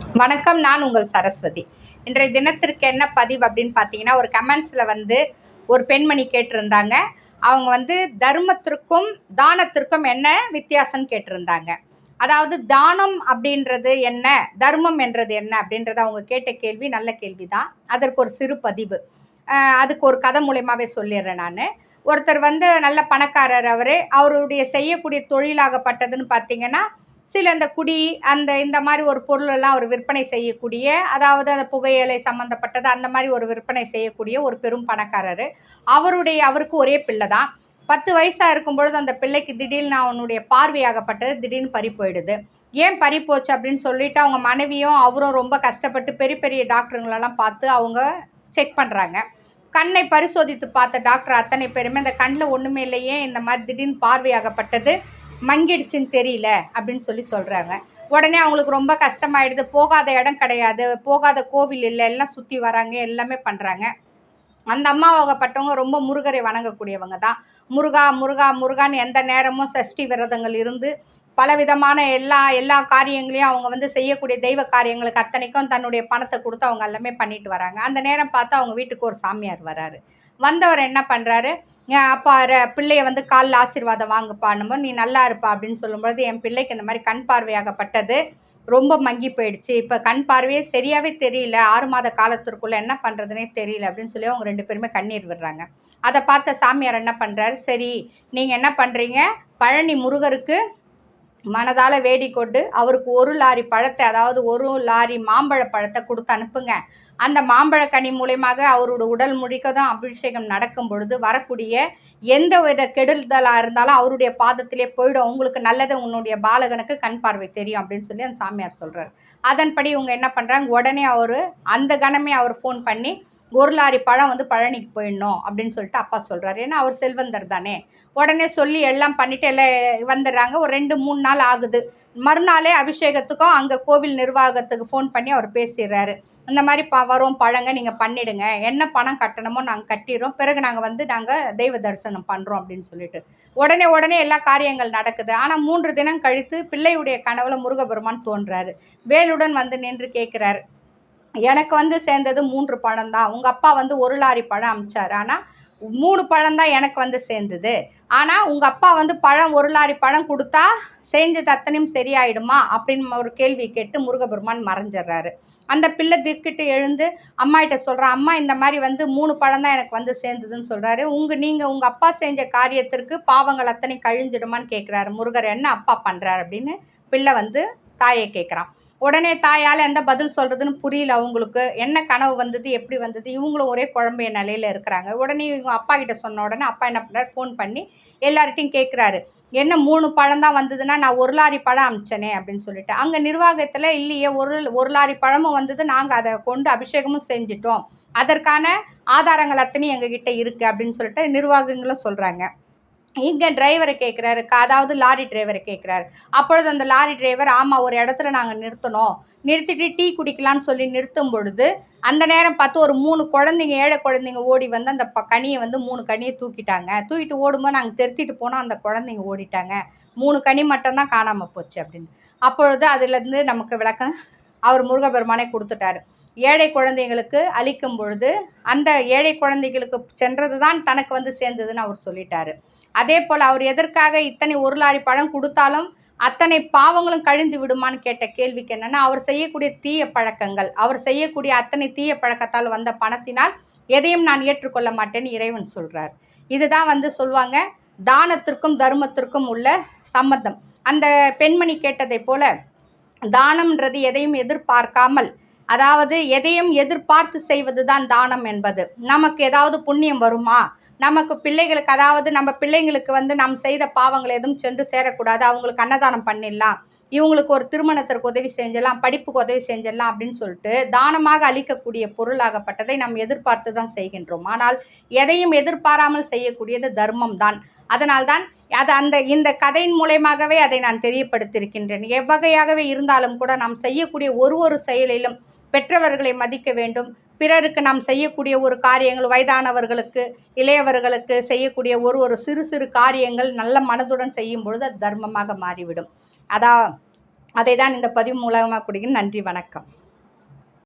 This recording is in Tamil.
வணக்கம் நான் உங்கள் சரஸ்வதி. இன்றைய தினத்திற்கு என்ன பதிவு அப்படின்னு பார்த்தீங்கன்னா ஒரு கமெண்ட்ஸில் வந்து ஒரு பெண்மணி கேட்டிருந்தாங்க. அவங்க வந்து தர்மத்திற்கும் தானத்திற்கும் என்ன வித்தியாசம்னு கேட்டிருந்தாங்க. அதாவது தானம் அப்படின்றது என்ன தர்மம் என்றது என்ன அப்படின்றத அவங்க கேட்ட கேள்வி நல்ல கேள்வி தான் அதற்கு ஒரு சிறு பதிவு. அதுக்கு ஒரு கதை மூலயமாவே சொல்லிடுறேன் நான். ஒருத்தர் வந்து நல்ல பணக்காரர் அவர். அவருடைய செய்யக்கூடிய தொழிலாகப்பட்டதுன்னு பார்த்தீங்கன்னா சில இந்த குடி அந்த இந்த மாதிரி ஒரு பொருளெல்லாம் அவர் விற்பனை செய்யக்கூடிய அதாவது அந்த புகையிலை சம்மந்தப்பட்டது அந்த மாதிரி ஒரு விற்பனை செய்யக்கூடிய ஒரு பெரும் பணக்காரர். அவருடைய அவருக்கு ஒரே பிள்ளை தான். பத்து வயசாக இருக்கும் பொழுது அந்த பிள்ளைக்கு திடீர்னு அவனுடைய பார்வையாகப்பட்டது திடீர்னு பறி போயிடுது. ஏன் பறி போச்சு அப்படின்னு சொல்லிட்டு அவங்க மனைவியும் அவரும் ரொம்ப கஷ்டப்பட்டு பெரிய பெரிய டாக்டருங்களெல்லாம் பார்த்து அவங்க செக் பண்ணுறாங்க கண்ணை பரிசோதித்து பார்த்த டாக்டர் அத்தனை பேருமே அந்த கண்ணில் ஒன்றுமே இல்லையே இந்த மாதிரி திடீர்னு பார்வையாகப்பட்டது. மங்கிடுச்சுன்னு தெரியல அப்படின்னு சொல்லி சொல்கிறாங்க உடனே அவங்களுக்கு ரொம்ப கஷ்டமாயிடுது. போகாத இடம் கிடையாது. போகாத கோவில் இல்லை. எல்லாம் சுற்றி வராங்க. எல்லாமே பண்ணுறாங்க அந்த அம்மாவாகப்பட்டவங்க ரொம்ப முருகரை வணங்கக்கூடியவங்க தான். முருகா முருகா முருகான்னு எந்த நேரமும் சஷ்டி விரதங்கள் இருந்து பலவிதமான எல்லா எல்லா காரியங்களையும் அவங்க வந்து செய்யக்கூடிய தெய்வ காரியங்களுக்கு அத்தனைக்கும் தன்னுடைய பணத்தை கொடுத்து அவங்க எல்லாமே பண்ணிட்டு வராங்க. அந்த நேரம் பார்த்து அவங்க வீட்டுக்கு ஒரு சாமியார் வராரு. வந்தவர் என்ன பண்ணுறாரு அப்பா ர- பிள்ளைய வந்து காலில் ஆசீர்வாதம் வாங்குப்பான்னும்போது நீ நல்லா இருப்பா அப்படின்னு சொல்லும்பொழுது என் பிள்ளைக்கு இந்த மாதிரி கண் பார்வையாகப்பட்டது. ரொம்ப மங்கி போயிடுச்சு. இப்போ கண் பார்வையே சரியாகவே தெரியல. ஆறு மாத காலத்திற்குள்ளே என்ன பண்ணுறதுனே தெரியல அப்படின்னு சொல்லி அவங்க ரெண்டு பேருமே கண்ணீர் விடுறாங்க. அதை பார்த்த சாமியார் என்ன பண்ணுறாரு சரி நீங்கள் என்ன பண்ணுறீங்க பழனி முருகருக்கு மனதால் வேடி கொண்டு அவருக்கு ஒரு லாரி பழத்தை அதாவது ஒரு லாரி மாம்பழ பழத்தை கொடுத்து அனுப்புங்க. அந்த மாம்பழ கனி மூலயமாக அவரோட உடல் முழுக்க தான் அபிஷேகம் நடக்கும் பொழுது வரக்கூடிய எந்த வித கெடுதலாக இருந்தாலும் அவருடைய பாதத்திலே போயிடும். உங்களுக்கு நல்லது உன்னுடைய பாலகனுக்கு கண் பார்வை தெரியும் அப்படின்னு சொல்லி அந்த சாமியார் சொல்கிறார் அதன்படி இவங்க என்ன பண்ணுறாங்க உடனே அவர் அந்த கணமே அவர் ஃபோன் பண்ணி ஒரு லாரி பழம் வந்து பழனிக்கு போயிடணும் அப்படின்னு சொல்லிட்டு அப்பா சொல்கிறாரு ஏன்னா அவர் செல்வந்தர் தானே. உடனே சொல்லி எல்லாம் பண்ணிட்டு எல்லாம் வந்துடுறாங்க. ஒரு ரெண்டு மூணு நாள் ஆகுது. மறுநாளே அபிஷேகத்துக்கும் அங்கே கோவில் நிர்வாகத்துக்கு ஃபோன் பண்ணி அவர் பேசிடுறாரு. இந்த மாதிரி ப வரும் பழங்க நீங்கள் பண்ணிடுங்க. என்ன பணம் கட்டணுமோ நாங்கள் கட்டிடுறோம். பிறகு நாங்கள் வந்து நாங்கள் தெய்வ தரிசனம் பண்ணுறோம் அப்படின்னு சொல்லிட்டு. உடனே உடனே எல்லா காரியங்கள் நடக்குது. ஆனால் மூன்று தினம் கழித்து பிள்ளையுடைய கனவுல முருகபெருமான் தோன்றாரு. வேலுடன் வந்து நின்று கேட்குறாரு. எனக்கு வந்து சேர்ந்தது மூன்று பழம் தான் உங்கள் அப்பா வந்து ஒரு லாரி பழம் அமிச்சார். ஆனால் மூணு பழம் தான் எனக்கு வந்து சேர்ந்தது. ஆனால் உங்கள் அப்பா வந்து பழம் ஒரு லாரி பழம் கொடுத்தா செஞ்சது அத்தனையும் சரியாயிடுமா? அப்படின்னு ஒரு கேள்வி கேட்டு முருகபெருமான் மறைஞ்சிடுறாரு. அந்த பிள்ளை திக்கிட்டு எழுந்து அம்மாகிட்ட சொல்கிறான் அம்மா இந்த மாதிரி வந்து மூணு பழம் தான் எனக்கு வந்து சேர்ந்ததுன்னு சொல்கிறாரு உங்கள் நீங்கள் உங்கள் அப்பா செஞ்ச காரியத்திற்கு பாவங்கள் அத்தனை கழிஞ்சிடுமான்னு கேட்குறாரு முருகர் என்ன அப்பா பண்ணுறாரு அப்படின்னு பிள்ளை வந்து தாயை கேட்குறான் உடனே தாயால் எந்த பதில் சொல்கிறதுன்னு புரியல அவங்களுக்கு. என்ன கனவு வந்தது எப்படி வந்தது? இவங்களும் ஒரே குழம்பைய நிலையில் இருக்கிறாங்க. உடனே இவங்க அப்பா கிட்ட சொன்ன உடனே அப்பா என்ன பண்ணுறாரு ஃபோன் பண்ணி எல்லார்கிட்டையும் கேட்குறாரு என்ன மூணு பழம் தான் வந்ததுன்னா நான் ஒரு லாரி பழம் அமிச்சனே அப்படின்னு சொல்லிட்டு. அங்கே நிர்வாகத்தில் இல்லையே ஒரு ஒரு லாரி பழமும் வந்தது நாங்கள் அதை கொண்டு அபிஷேகமும் செஞ்சிட்டோம். அதற்கான ஆதாரங்கள் அத்தனையும் எங்ககிட்ட இருக்குது அப்படின்னு சொல்லிட்டு நிர்வாகங்களும் சொல்கிறாங்க இங்கே டிரைவரை கேட்குறாரு அதாவது லாரி டிரைவரை கேட்குறாரு அப்பொழுது அந்த லாரி டிரைவர் ஆமாம் ஒரு இடத்துல நாங்கள் நிறுத்தணும். நிறுத்திட்டு டீ குடிக்கலான்னு சொல்லி நிறுத்தும் பொழுது அந்த நேரம் பார்த்து ஒரு மூணு குழந்தைங்க ஏழை குழந்தைங்க ஓடி வந்து அந்த ப கனியை வந்து மூணு கனியை தூக்கிட்டாங்க. தூக்கிட்டு ஓடும்போது நாங்கள் திருத்திட்டு போனால் அந்த குழந்தைங்க ஓடிட்டாங்க. மூணு கனி மட்டும்தான் காணாமல் போச்சு அப்படின்னு. அப்பொழுது அதுலேருந்து நமக்கு விளக்கம் அவர் முருகபெருமானே கொடுத்துட்டாரு. ஏழை குழந்தைங்களுக்கு அளிக்கும் பொழுது அந்த ஏழை குழந்தைகளுக்கு சென்றது தான் தனக்கு வந்து சேர்ந்ததுன்னு அவர் சொல்லிட்டாரு. அதே போல் அவர் எதற்காக இத்தனை ஒரு லாரி பழம் கொடுத்தாலும் அத்தனை பாவங்களும் கழிந்து விடுமான்னு கேட்ட கேள்விக்கு என்னென்னா அவர் செய்யக்கூடிய தீய பழக்கங்கள் அவர் செய்யக்கூடிய அத்தனை தீய பழக்கத்தால் வந்த பணத்தினால் எதையும் நான் ஏற்றுக்கொள்ள மாட்டேன்னு இறைவன் சொல்கிறார் இதுதான் வந்து சொல்லுவாங்க தானத்திற்கும் தர்மத்திற்கும் உள்ள சம்மந்தம் அந்த பெண்மணி கேட்டதை போல தானம்ன்றது எதையும் எதிர்பார்க்காமல் அதாவது எதையும் எதிர்பார்த்து செய்வது தான் தானம் என்பது. நமக்கு ஏதாவது புண்ணியம் வருமா? நமக்கு பிள்ளைகளுக்கு அதாவது நம்ம பிள்ளைங்களுக்கு வந்து நாம் செய்த பாவங்கள் எதுவும் சென்று சேரக்கூடாது. அவங்களுக்கு அன்னதானம் பண்ணிடலாம். இவங்களுக்கு ஒரு திருமணத்திற்கு உதவி செஞ்சிடலாம் படிப்புக்கு உதவி செஞ்சிடலாம் அப்படின்னு சொல்லிட்டு தானமாக அளிக்கக்கூடிய பொருளாகப்பட்டதை நாம் எதிர்பார்த்து தான் செய்கின்றோம். ஆனால் எதையும் எதிர்பாராமல் செய்யக்கூடியது தர்மம் தான். அதனால்தான் அது அந்த இந்த கதையின் மூலயமாகவே அதை நான் தெரியப்படுத்தியிருக்கின்றேன். எவ்வகையாகவே இருந்தாலும் கூட நாம் செய்யக்கூடிய ஒரு ஒரு செயலிலும் பெற்றவர்களை மதிக்க வேண்டும். பிறருக்கு நாம் செய்யக்கூடிய ஒரு காரியங்கள் வயதானவர்களுக்கு இளையவர்களுக்கு செய்யக்கூடிய ஒரு ஒரு சிறு சிறு காரியங்கள் நல்ல மனதுடன் செய்யும் பொழுது அது தர்மமாக மாறிவிடும். அதா அதை தான் இந்த பதிவு மூலமாக கொடுக்கிறேன் நன்றி வணக்கம்.